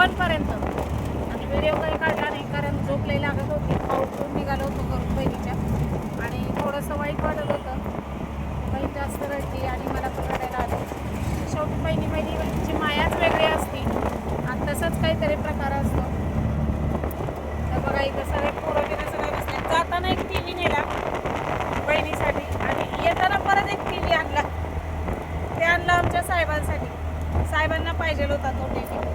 पर्यंत आणि व्हिडिओ काही काढला नाही कारण झोप लई लागत होती. पाऊस खूप निघालो होतो करून बहिणीच्या. आणि थोडंसं वाईट वाटत होतं. बहीण जास्त रडली आणि मला पण रडायला आलं. शेवटी बहिणी बहिणी बहिणीची मायाच वेगळी असती. आणि तसंच काहीतरी प्रकार असतो. तर बघा इथं सगळे पोरं गेलं सगळे बसले. जाताना एक टी व्ही नेला बहिणीसाठी. आणि येताना परत एक टी व्ही आणला. ते आणला आमच्या साहेबांसाठी. साहेबांना पाहिजे होता तो टी व्ही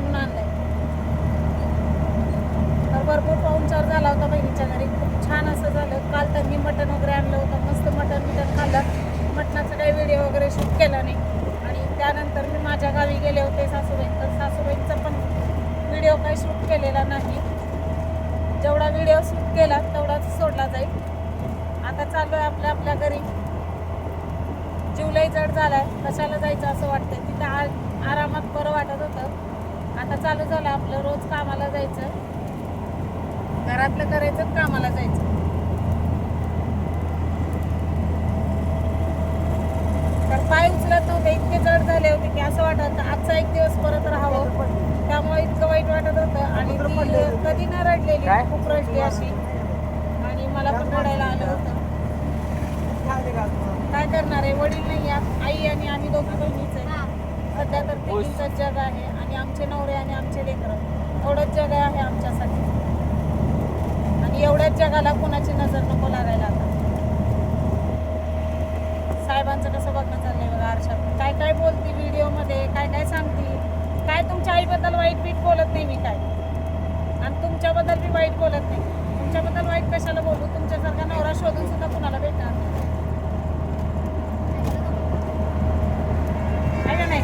म्हणून आणलाय तर भरपूर पाहुणचार झाला होता बहिणीच्या घरी. खूप छान असं झालं. काल तर मी मटण वगैरे आणलं होतं. मस्त मटण बिटण खाल्लं. मटणाचा काही व्हिडिओ वगैरे शूट केला नाही. आणि त्यानंतर मी माझ्या गावी गेले होते सासूबाई. तर सासूबाईंचा पण व्हिडिओ काही शूट केलेला नाही. जेवढा व्हिडिओ शूट केला तेवढाच सोडला जाईल. आता चालू आहे आपल्या आपल्या घरी. जीवलाही जड झाला आहे कशाला जायचं असं वाटतंय? तिथं आरामात बरं वाटत होतं. आता चालू झालं आपलं रोज कामाला जायचं. घरातलं करायचं कामाला जायचं. तर पाय उचलत नव्हते इतके जड झाले होते की असं वाटत आजचा एक दिवस परत राहावं. त्यामुळे इतकं वाईट वाटत होतं आणि ती कधी न रडलेली? खूप रडली अशी. आणि मला पण रडायला आलं होतं. काय करणार आहे? वडील नाही आई आणि आम्ही दोघी बहिणीच आहे. सध्या तर तिघींचंच जग आहे. आणि आमचे नवरे आणि आमचे लेकरं. एवढंच जग आहे आमच्यासाठी. आणि एवढ्याच जगाला कोणाची नजर नको लागायला आता. साहेबांचं कसं बघणं चाललंय बघा आरशात. काय काय बोलती व्हिडिओमध्ये काय काय सांगती. काय तुमच्या आईबद्दल वाईट बीट बोलत नाही मी काय. आणि तुमच्याबद्दल मी वाईट बोलत नाही तुमच्याबद्दल वाईट कशाला बोलू तुमच्यासारखा नवरा शोधून सुद्धा कुणाला भेटणार नाही. आहे का नाही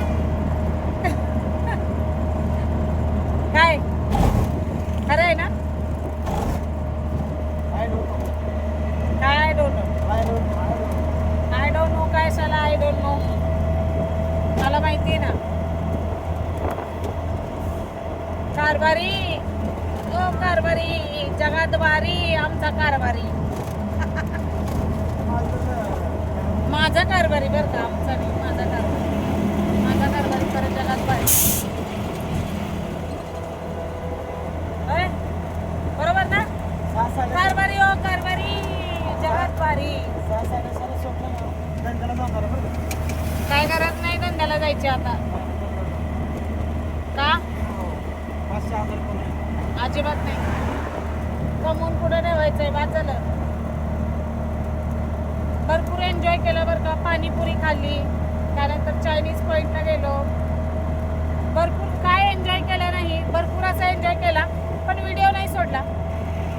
काय खरं आहे ना काय I don't know I don't know काय शाला आय डोंट नो मला माहिती आहे ना. कारभारी. ओ कारभारी. जगात भारी आमचा कारभारी. माझा कारभारी बरं का आमचा नाही माझा कारभारी. माझा कारभारी खरं जगात भारी? बरोबर ना? कारभारी ओ कारभारी. जगात भारी काय करत नाही आता. का? अजिबात नाही. कमवून पुढे ठेवायचंय वाचलं भरपूर एन्जॉय केलं बरं का पाणीपुरी खाल्ली. त्यानंतर चायनीज पॉईंटला गेलो. भरपूर काय एन्जॉय केलं नाही भरपूर असा एन्जॉय केला पण व्हिडिओ नाही सोडला.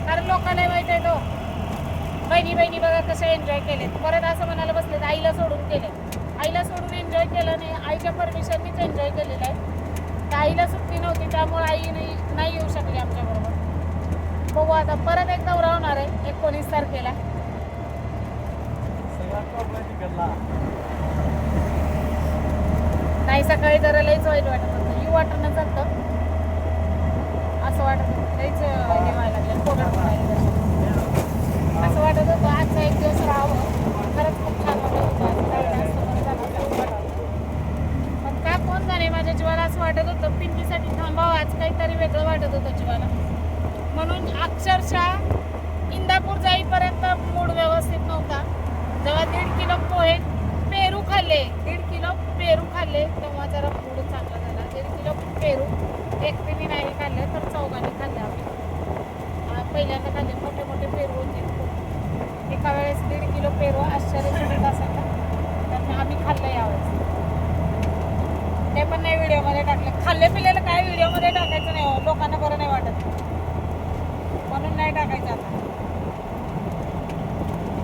कारण लोकांना माहिती आहे तो. बहिणी बहिणी बघा कसे एन्जॉय केले परत असं म्हणायला बसलेत आईला सोडून केले आईला सोडून एन्जॉय केलं नाही. आईच्या परमिशननीच एन्जॉय केलेलं आहे. तर आईला सुट्टी नव्हती त्यामुळे आई नाही नाही येऊ शकली आमच्याबरोबर बघू आता परत एक दौरा होणार आहे एकोणीस तारखेला. नाही सकाळी जरा लईच वाईट वाटत होतं. यू वाटणं चालतं. असं वाटत लईच हे व्हायला लागलं कोरड पडायला लागलं. असं वाटत होतं आजचा एक दिवस राहावं खरंच खूप छान वाटत होतं आज काही जास्त बरं झालं असं वाटत होतं. पण का कोण जाणे माझ्या जीवाला असं वाटत होतं पिंजीसाठी थांबावं आज काहीतरी वेगळं वाटत होतं जीवाला. म्हणून अक्षरशः इंदापूर जाईपर्यंत मूड व्यवस्थित नव्हता. जेव्हा दीड किलो पोहे पेरू खाल्ले दीड किलो पेरू खाल्ले तेव्हा जरा मूड चांगला झाला. दीड किलो पेरू एकटीने नाही खाल्ले तर चौघांनी खाल्ले आम्ही. पहिल्यांदा खाल्ले मोठे मोठे पेरू होते. एका वेळेस दीड किलो पेरू आश्चर्य असायचा त्यामुळे आम्ही खाल्लं यावेळेस ते पण नाही व्हिडिओमध्ये टाकले खाल्ले पिल्याला काय व्हिडिओमध्ये टाकायचं नाही हो, लोकांना बरं नाही वाटत. म्हणून नाही टाकायचं आता.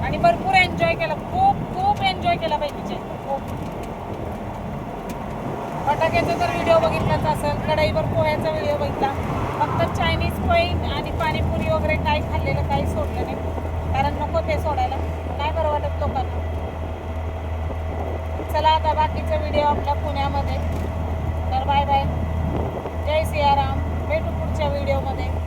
आणि भरपूर एन्जॉय केला खूप खूप एन्जॉय केला पाहिजे खूप. फटाक्याचा तर व्हिडिओ बघितलाच असेल कढईवर पोह्याचा व्हिडिओ बघितला फक्त चायनीज पॉईंट आणि पाणीपुरी वगैरे काही खाल्लेलं काही सोडलं नाही. कारण नको ते सोडायला. काय बरं वाटत लोकांना. चला आता बाकीचा व्हिडिओ आपल्या पुण्यामध्ये. तर बाय बाय जय सियाराम. भेटू पुढच्या व्हिडिओमध्ये.